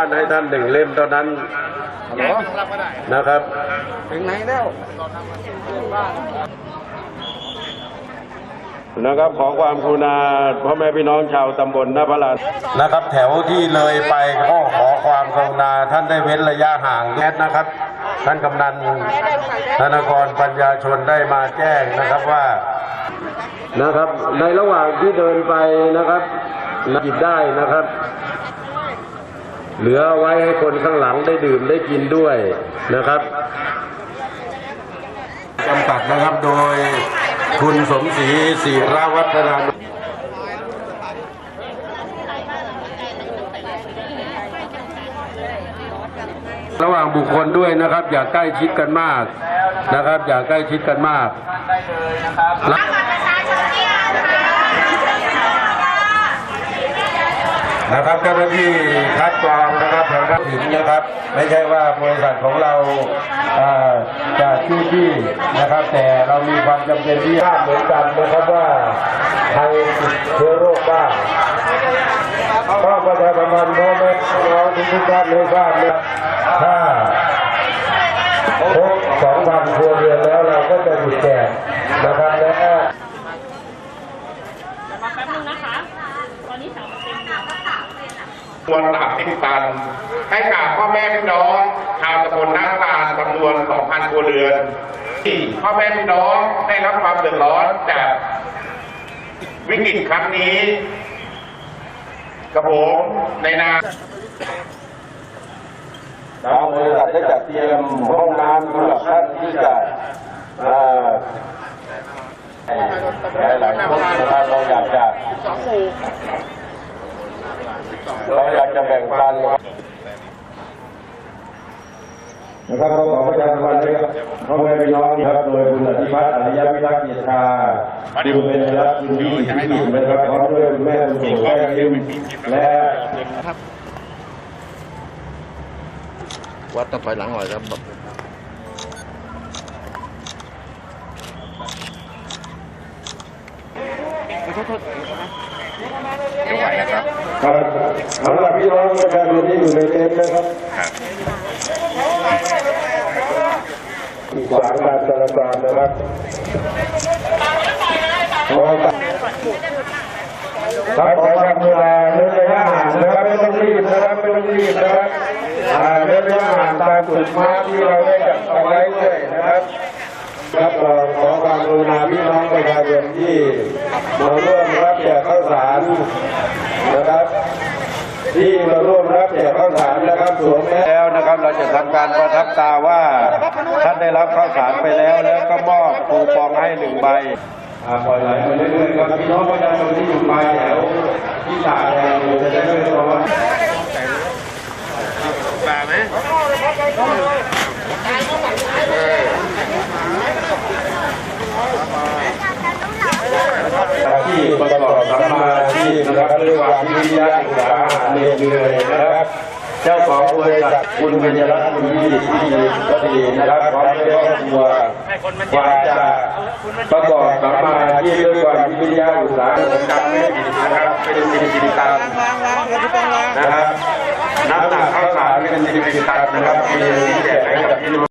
ท่านให้ท่านหนึ่งเล่มเท่านั้นฮัลโหลนะครับ ถึงไหนแล้ว นะครับขอความกรุณาพ่อแม่พี่น้องชาวตำบลนาพลานนะครับ แถวที่เลยไปก็ขอความกรุณาท่านได้เว้นระยะห่างแค่นะครับ ท่านกำนันธนกรปัญญาชนได้มาแจ้งนะครับว่านะครับ ในระหว่างที่เดินไปนะครับหยิบได้นะครับ เหลือไว้ให้คนข้างหลังได้ดื่มได้กินด้วยนะครับจำกัดนะครับโดยคุณสมศรีศิรวัฒนานุระหว่างบุคคลด้วยนะครับ อย่าใกล้ชิดกันมากนะครับ อย่าใกล้ชิดกันมากน นะครับเจ้าหน้าที่คัดกรองนะครับทางด้านถึงนะครับ ไม่ใช่ว่าบริษัทของเราจะชื่อที่นะครับ แต่เรามีความจำเป็นที่ทราบเหมือนกันนะครับว่าใครติดเชื้อโรคบ้างก็ประชาสัมพันธ์พ่อแม่พี่น้องทุกท่านได้ทราบนะถ้าครบสองพันครัวเรือนแล้วเราก็จะหยุดแจกนะครับและมาแป๊บนึงนะคะ ตอนนี้สามเปอร์เซ็นต์ จำนวน30ตัน ให้กับพ่อแม่พี่น้องชาวตำบลนาตาลจำนวน 2,000ครัวเรือน ที่พ่อแม่พี่น้องได้รับความเดือดร้อนจากวิกฤตครั้งนี้กระผมในนามทางบริษัทได้จัดเตรียมห้องน้ำสำหรับท่านที่จะเอ่อหลายๆคนนะครับเราอยากจะ เราอยากจะแบ่งปันนะครับเราขอประชาสัมพันธ์นะครับพ่อแม่พี่น้องครับโดยคุณอธิพัฒน์อริยวิทักษ์เกียรติชาคุณเป็นรัฐคุณยี่สิบสิบนะครับพร้อมด้วยคุณแม่คุณปู่แม่คิมและวัดต้องถอยหลังหน่อยครับ ครับสำหรับพี่น้องประชาชนที่อยู่ในเต็นท์นะครับขวางการจราจรนะครับขอครับขอความกรุณาเรื่องระยะห่างนะครับไม่ต้องรีบนะครับไม่ต้องรีบนะครับเรื่องระยะห่างตามจุดมาร์คที่เราได้จัดเอาไว้ด้วยนะครับครับขอขอ ความกรุณาพี่น้องประชาชนที่มาร่วมรับแจกข้าวสารนะครับ ที่มาร่วมรับแจกข้าวสารนะครับสวมแมสแล้วนะครับ เราจะทำการประทับตาว่าท่านได้รับข้าวสารไปแล้ว แล้วก็มอบคูปองให้หนึ่งใบปล่อยไหลไปเรื่อยๆครับพี่น้องประชาชนที่อยู่ปลายแถวที่ตากแดดอยู่จะได้ไม่ร้อน ที่ประกอบสัมมาอาชีพนะครับด้ วยความวิริยะอุตสาหะเหน็ดเหนื่อยนะครับ เจ้าของบริษัทคุณเบญจรัตน์คุณยี่สิบที่ก็ดีนะครับพร้อมด้วยครอบครัวกว่าจาประกอบสัมมาอาชีพด้วยความวิริยะอุตสาหะจำไม่ผิดนะครับเป็นสิบสิบตันนะครับน้ำหนักข้าวสารเป็นสิบสิบตันนะครับมีที่แจกให้กับพี่น้อง